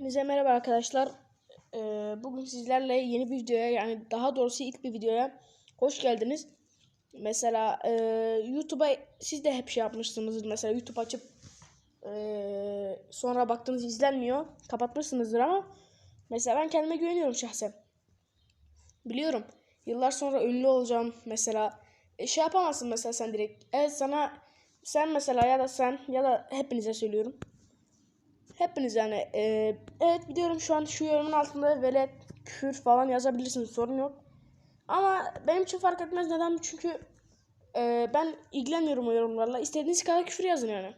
Hepinize merhaba arkadaşlar. Ee, bugün sizlerle yeni bir videoya yani daha doğrusu ilk bir videoya hoş geldiniz. Mesela e, YouTube'a siz de hep şey yapmışsınızdır. Mesela YouTube açıp e, sonra baktığınız izlenmiyor. Kapatmışsınızdır ama mesela ben kendime güveniyorum şahsen. Biliyorum. Yıllar sonra ünlü olacağım mesela. E, şey yapamazsın mesela sen direkt. Evet sana sen mesela ya da sen ya da hepinize söylüyorum. Hepiniz yani e, evet biliyorum şu an şu yorumun altında velet küfür falan yazabilirsiniz sorun yok. Ama benim için fark etmez neden çünkü e, ben ilgilenmiyorum o yorumlarla. İstediğiniz kadar küfür yazın yani.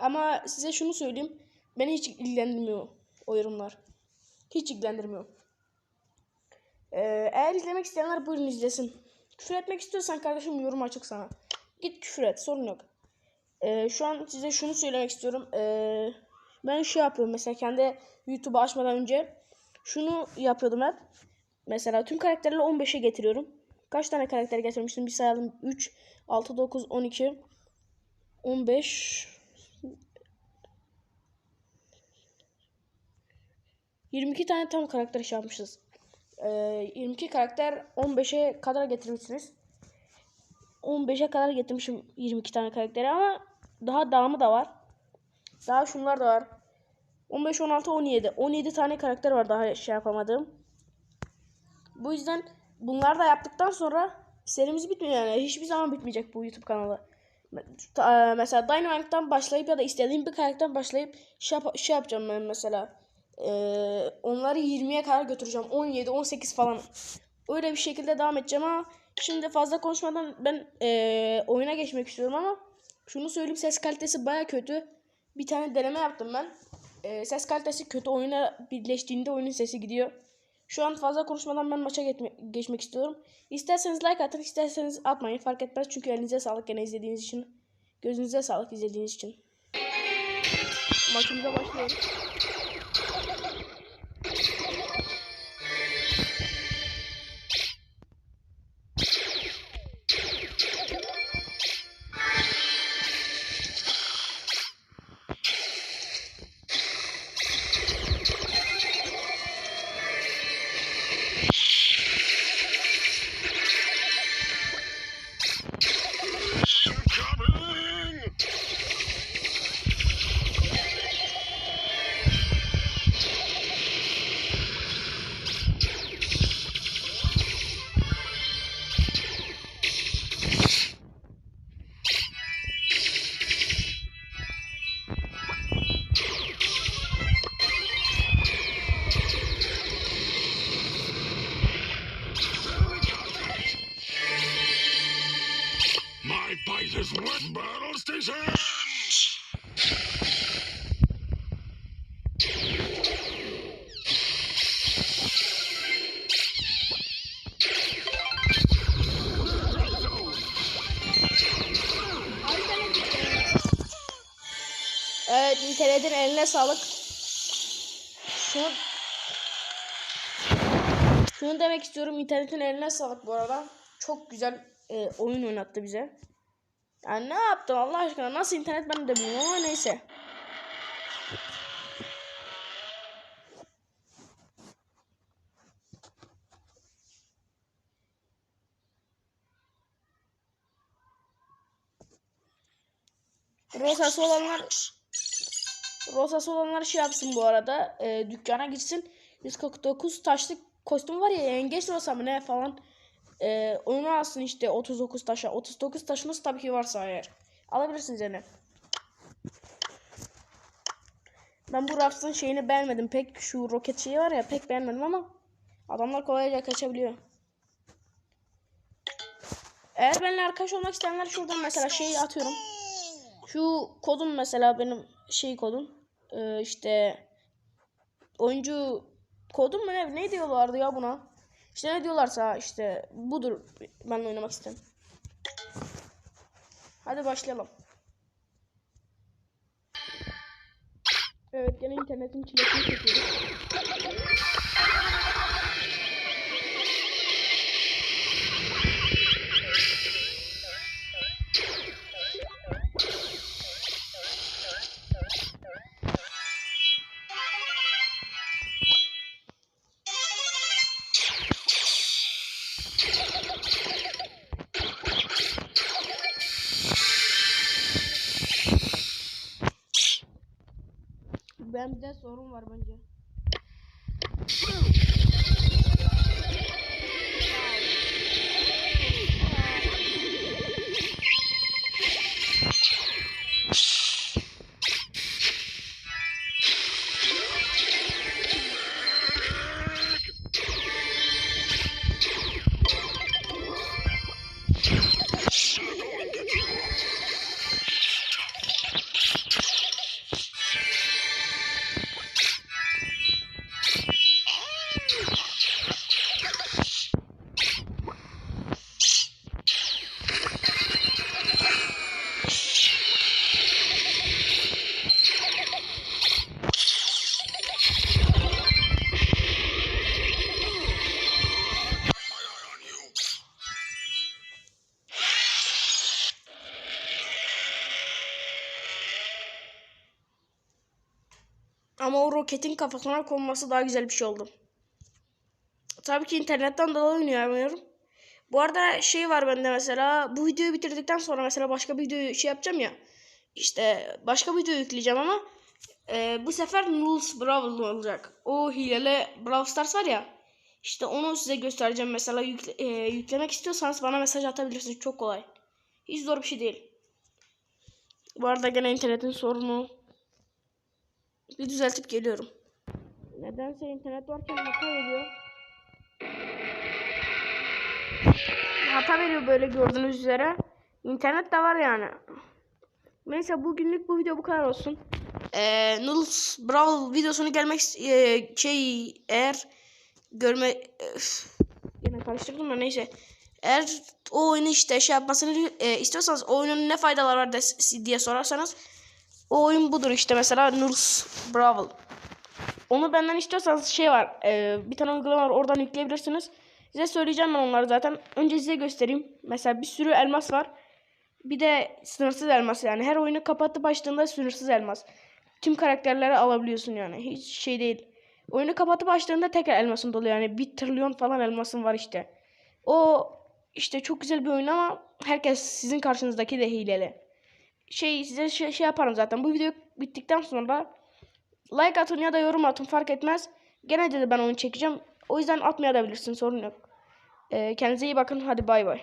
Ama size şunu söyleyeyim. Beni hiç ilgilendirmiyor o yorumlar. Hiç ilgilendirmiyor. E, eğer izlemek isteyenler buyurun izlesin. Küfür etmek istiyorsan kardeşim yorum açık sana. Git küfür et sorun yok. E, şu an size şunu söylemek istiyorum. Eee ben şey yapıyorum mesela kendi YouTube'u açmadan önce şunu yapıyordum hep. Mesela tüm karakterleri 15'e getiriyorum. Kaç tane karakter getirmiştim? Bir sayalım. 3, 6, 9, 12, 15, 22 tane tam karakter şey yapmışız. Ee, 22 karakter 15'e kadar getirmişsiniz. 15'e kadar getirmişim 22 tane karakteri ama daha devamı da var. Daha şunlar da var. 15, 16, 17. 17 tane karakter var daha şey yapamadığım. Bu yüzden bunlar da yaptıktan sonra serimiz bitmiyor yani. Hiçbir zaman bitmeyecek bu YouTube kanalı. Mesela Dynamite'dan başlayıp ya da istediğim bir karakterden başlayıp şey, yap şey yapacağım ben mesela. Ee, onları 20'ye kadar götüreceğim. 17, 18 falan. Öyle bir şekilde devam edeceğim ama şimdi fazla konuşmadan ben e, oyuna geçmek istiyorum ama şunu söyleyeyim ses kalitesi baya kötü bir tane deneme yaptım ben. E, ses kalitesi kötü oyuna birleştiğinde oyunun sesi gidiyor. Şu an fazla konuşmadan ben maça geçme, geçmek istiyorum. İsterseniz like atın, isterseniz atmayın fark etmez. Çünkü elinize sağlık gene izlediğiniz için. Gözünüze sağlık izlediğiniz için. Maçımıza başlıyoruz. Evet internetin eline sağlık. Şunu Şunu demek istiyorum internetin eline sağlık bu arada. Çok güzel e, oyun oynattı bize. Yani ne yaptın Allah aşkına nasıl internet ben de bilmiyorum ama neyse. Rosası olanlar Rosası olanlar şey yapsın bu arada. E, dükkana gitsin. 149 taşlık kostüm var ya yengeç rosa mı ne falan. E, onu alsın işte 39 taşa. 39 taşınız tabii ki varsa eğer. Alabilirsiniz yani. Ben bu Rafts'ın şeyini beğenmedim. Pek şu roket şeyi var ya pek beğenmedim ama adamlar kolayca kaçabiliyor. Eğer benimle arkadaş olmak isteyenler şuradan mesela şeyi atıyorum. Şu kodum mesela benim şey kodum. Ee, işte oyuncu kodum mu ne, ne diyorlardı ya buna? İşte ne diyorlarsa işte budur ben oynamak istedim. Hadi başlayalım. Evet gene internetin çilesini çekiyoruz. Bende sorun var bence. Ama o roketin kafasına konması daha güzel bir şey oldu. Tabii ki internetten dolayı oynayamıyorum. Bu arada şey var bende mesela bu videoyu bitirdikten sonra mesela başka bir video şey yapacağım ya. İşte başka bir video yükleyeceğim ama e, bu sefer Nulls Brawl olacak. O hileli Brawl Stars var ya. İşte onu size göstereceğim. Mesela yükle- e, yüklemek istiyorsanız bana mesaj atabilirsiniz. Çok kolay. Hiç zor bir şey değil. Bu arada gene internetin sorunu. Bir düzeltip geliyorum. Nedense internet varken hata veriyor. Hata veriyor böyle gördüğünüz üzere. İnternet de var yani. Neyse bugünlük bu video bu kadar olsun. Ee, Nulls Brawl videosunu gelmek e, şey eğer görme Öf, yine karıştırdım da neyse. Eğer o oyunu işte şey yapmasını e, istiyorsanız o oyunun ne faydaları var diye sorarsanız o oyun budur işte mesela Nulls Brawl. Onu benden istiyorsanız şey var. e, bir tane uygulama var oradan yükleyebilirsiniz. Size söyleyeceğim ben onları zaten. Önce size göstereyim. Mesela bir sürü elmas var. Bir de sınırsız elmas yani. Her oyunu kapatıp açtığında sınırsız elmas. Tüm karakterleri alabiliyorsun yani. Hiç şey değil. Oyunu kapatıp açtığında tekrar elmasın doluyor yani. Bir trilyon falan elmasın var işte. O işte çok güzel bir oyun ama herkes sizin karşınızdaki de hileli. Şey size şey, şey yaparım zaten. Bu video bittikten sonra like atın ya da yorum atın fark etmez. Gene de ben onu çekeceğim. O yüzden atmayabilirsin sorun yok. Ee, kendinize iyi bakın. Hadi bay bay.